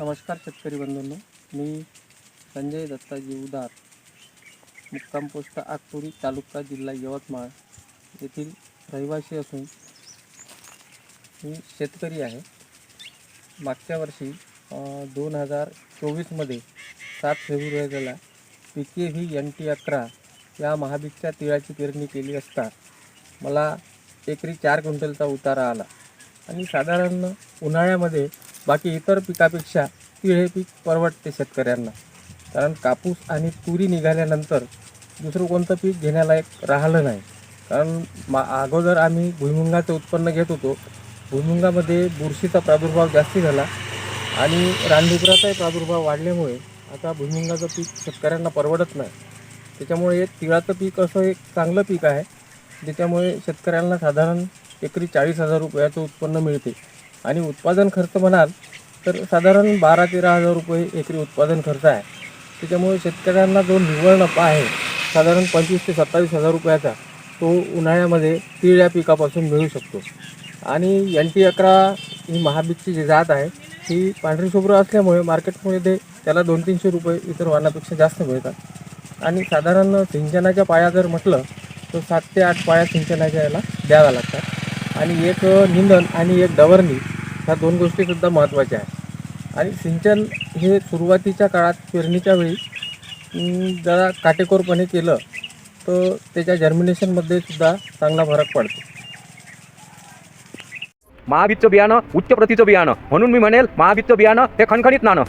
नमस्कार शेतकरी बंधूंनो. मी संजय दत्ताजी उदार मुक्काम पोस्ट आगपुरी तालुका जिल्हा यवतमाळ येथील रहिवासी असून मी शेतकरी आहे. मागच्या वर्षी दोन हजार चोवीसमध्ये सात फेब्रुवारीला P K V N T अकरा या महाबीजच्या तिळाची पेरणी केली असता मला एकरी चार क्विंटलचा उतारा आला. आणि साधारण उन्हाळ्यामध्ये बाकी इतर पिकापेक्षा तीळ हे पीक परवडते शेतकऱ्यांना. कारण कापूस आणि तुरी निघाल्यानंतर दुसरं कोणतं पीक घेण्यालायक राहिलं नाही. कारण मा अगोदर आम्ही भुईमुंगाचं उत्पन्न घेत होतो. भुईमुंगामध्ये बुरशीचा प्रादुर्भाव जास्ती झाला आणि रानडुकराचाही प्रादुर्भाव वाढल्यामुळे आता भुईमुंगाचं पीक शेतकऱ्यांना परवडत नाही. त्याच्यामुळे तिळाचं पीक असं एक चांगलं पीक आहे. ज्याच्यामुळे शेतकऱ्यांना साधारण एकरी चाळीस हजार रुपयाचं उत्पन्न मिळते. आणि उत्पादन खर्च म्हणाल तर साधारण बारा तेरा हजार रुपये एकरी उत्पादन खर्च आहे. त्याच्यामुळे शेतकऱ्यांना जो निव्वळ नफा आहे साधारण पंचवीस ते सत्तावीस हजार रुपयाचा तो उन्हाळ्यामध्ये तीळ या पिकापासून मिळू शकतो. आणि एल टी अकरा ही महाबीजची जी जात आहे ही पांढरी शुभ्र असल्यामुळे मार्केटमध्ये त्याला दोन तीनशे रुपये इतर वाहनापेक्षा जास्त मिळतात. आणि साधारण सिंचनाच्या पाया जर म्हटलं तर सात ते आठ पाया सिंचनाच्या याला द्याव्या लागतात. आणि एक निंदन आणि एक डवरणी ह्या दोन गोष्टीसुद्धा महत्त्वाच्या आहेत. आणि सिंचन हे सुरुवातीच्या काळात पेरणीच्या वेळी जरा काटेकोरपणे केलं तर त्याच्या जर्मिनेशनमध्ये सुद्धा चांगला फरक पडतो. महाबीजचं बियाणं उच्च प्रतीचं बियाणं म्हणून मी म्हणेल महाबीजचं बियाणं हे खणखणीत नाणं.